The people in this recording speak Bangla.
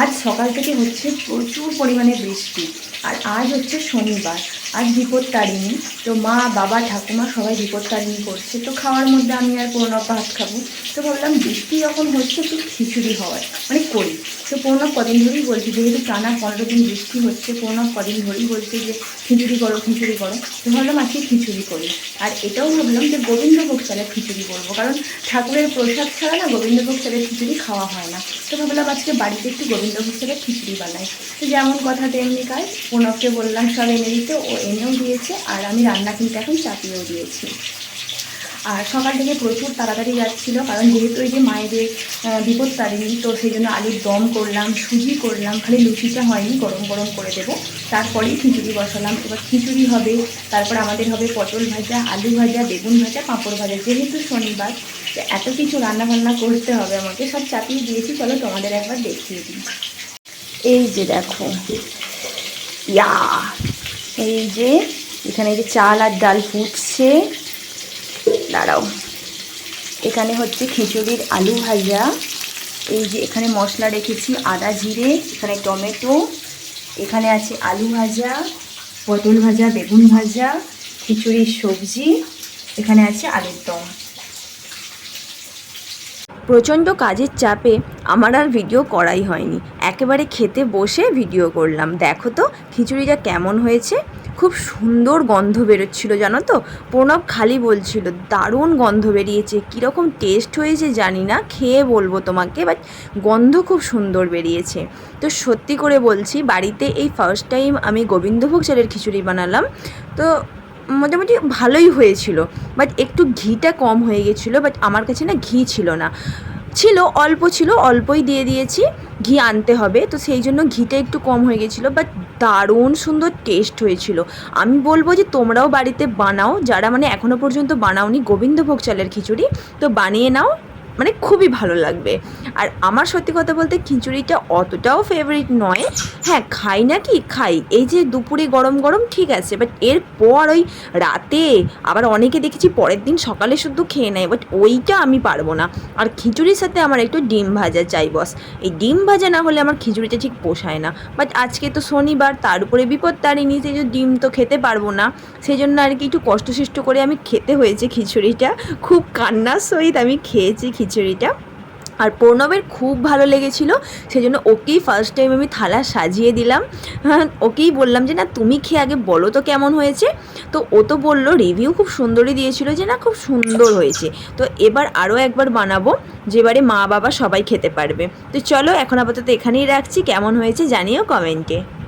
আজ সকাল থেকে হচ্ছে প্রচুর পরিমাণে বৃষ্টি, আর আজ হচ্ছে শনিবার, আজ বিপত্তারিণী, তো মা, বাবা, ঠাকুমা সবাই বিপত্তারিণী করছে, তো খাওয়ার মধ্যে আমি আর প্রণব ভাত খাব। তো ভাবলাম বৃষ্টি যখন হচ্ছে একটু খিচুড়ি হওয়ার মানে করি। তো প্রণব কদিন ধরেই বলছি, যেহেতু টানা পনেরো দিন বৃষ্টি হচ্ছে প্রণব কদিন ধরেই বলছে যে খিচুড়ি করো খিচুড়ি করো। তো ভাবলাম আজকে খিচুড়ি করি। আর এটাও ভাবলাম যে গোবিন্দভোগ চালের খিচুড়ি করব, কারণ ঠাকুরের প্রসাদ ছাড়া না গোবিন্দভোগ চালের খিচুড়ি খাওয়া হয় না। তো ভাবলাম আজকে বাড়িতে একটু গোবিন্দভোগ থেকে খিচুড়ি বানাই। তো যেমন কথা তেমনি কাজ প্রণবকে বললাম সব এনে দিতে, ও এনেও দিয়েছে, আর আমি রান্না কিন্তু এখন চাপিয়েও দিয়েছি। আর সকাল থেকে প্রচুর তাড়াতাড়ি যাচ্ছিল, কারণ যেহেতু এই যে মায়েদের বিপদ তারিণী, তো সেই জন্য আলুর দম করলাম, সুজি করলাম, খালি লুচিটা হয়নি, গরম গরম করে দেবো। তারপরেই খিচুড়ি বসালাম। এবার খিচুড়ি হবে, তারপর আমাদের হবে পটল ভাজা, আলু ভাজা, বেগুন ভাজা, পাঁপড় ভাজা। যেহেতু শনিবার এত কিছু রান্না বান্না করতে হবে আমাকে, সব চাপিয়ে দিয়েছি, চলো তোমাদের একবার দেখিয়ে দিই। এই যে দেখো, ইয়া, এই যে, এখানে যে চাল আর ডাল ফুটছে। দাঁড়াও। এখানে হচ্ছে খিচুড়ির আলু ভাজা। এই যে এখানে মশলা রেখেছি, আদা জিরে, এখানে টমেটো, এখানে আছে আলু ভাজা, পটল ভাজা, বেগুন ভাজা, খিচুড়ির সবজি, এখানে আছে আলুর দম। প্রচণ্ড কাজের চাপে আমার আর ভিডিও করাই হয়নি। একেবারে খেতে বসে ভিডিও করলাম। দেখো তো, খিচুড়িটা কেমন হয়েছে? খুব সুন্দর গন্ধ বেরোচ্ছিল, জানো তো? প্রণব খালি বলছিল, দারুণ গন্ধ বেরিয়েছে, কীরকম টেস্ট হয়েছে জানি না, খেয়ে বলব তোমাকে বাট গন্ধ খুব সুন্দর বেরিয়েছে। তো সত্যি করে বলছি, বাড়িতে এই ফার্স্ট টাইম আমি গোবিন্দভোগ চালের খিচুড়ি বানালাম, তো মোটামুটি ভালোই হয়েছিল বাট একটু ঘিটা কম হয়ে গেছিল বাট আমার কাছে না ঘি ছিল না। ছিল, অল্প ছিল, অল্পই দিয়ে দিয়েছি। ঘি আনতে হবে, তো সেই জন্য ঘিটা একটু কম হয়ে গেছিল বাট দারুণ সুন্দর টেস্ট হয়েছিল। আমি বলব যে তোমরাও বাড়িতে বানাও, যারা মানে এখনও পর্যন্ত বানাওনি, গোবিন্দভোগ চালের খিচুড়ি, তো বানিয়ে নাও। মানে খুবই ভালো লাগবে। আর আমার সত্যি কথা বলতে খিচুড়িটা অতটাও ফেভারিট নয়। হ্যাঁ খাই না কি খাই। এই যে দুপুরে গরম গরম, ঠিক আছে। বাট এরপর ওই রাতে আবার অনেকে দেখেছি পরের দিন সকালে শুধু খেয়ে নেয়। বাট ওইটা আমি পারব না। আর খিচুড়ির সাথে আমার একটু ডিম ভাজা চাই বস এই ডিম ভাজা না হলে আমার খিচুড়িটা ঠিক পোষায় না। বাট আজকে তো শনিবার, তার উপরে বিপদ তারিনি সেই যে ডিম তো খেতে পারব না। সেই জন্য আর কি একটু কষ্টসিষ্ট করে আমি খেতে হয়েছে খিচুড়িটা। খুব কান্নার সহিত আমি খেয়েছি খিচুড়িটা। আর প্রণবের খুব ভালো লেগেছিল সেই জন্য ওকেই ফার্স্ট টাইম আমি থালা সাজিয়ে দিলাম। হ্যাঁ, ওকেই বললাম যে না তুমি খেয়ে আগে বলো তো কেমন হয়েছে? তো ও তো বলল রিভিউ খুব সুন্দরই দিয়েছিল যে না খুব সুন্দর হয়েছে। তো এবার আরও একবার বানাবো যেবারে মা বাবা সবাই খেতে পারবে। তো চলো এখন আপাতত এখানেই রাখছি। কেমন হয়েছে জানিও কমেন্টে।